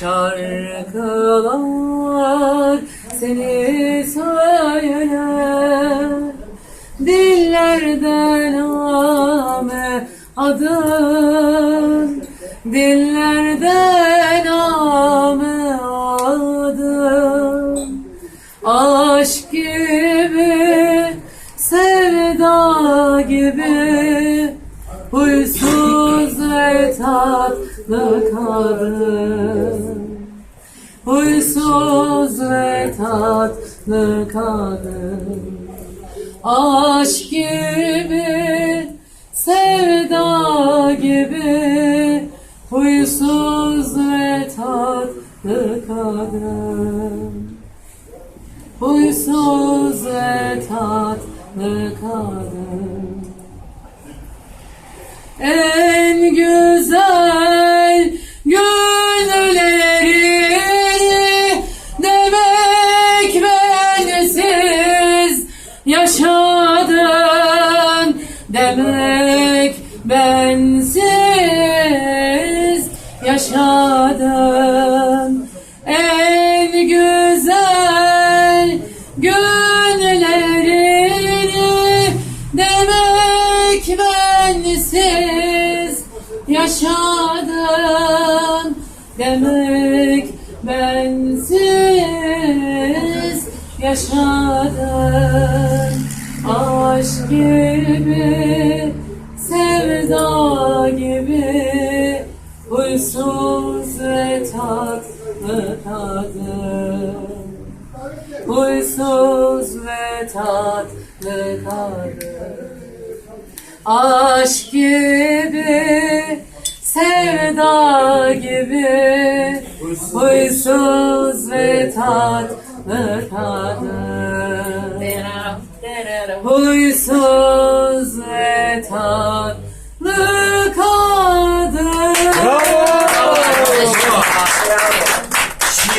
Şarkılar seni söyler Dillerde name adın. Dillerde name adın. Aşk gibi, sevda gibi Huysuz ve tatlı kadın. Huysuz ve tatlı kadın. Aşk gibi, sevda gibi. Huysuz ve tatlı kadın. Huysuz En güzel günleri demek bensiz yaşadın demek bensiz yaşadın. En bensiz yaşadın demek bensiz yaşadın. Aşk gibi sevda gibi huysuz ve tatlı kadın. Huysuz ve tatlı kadın Aşk gibi, sevda gibi, huysuz ve tatlı kadın. Huysuz ve tatlı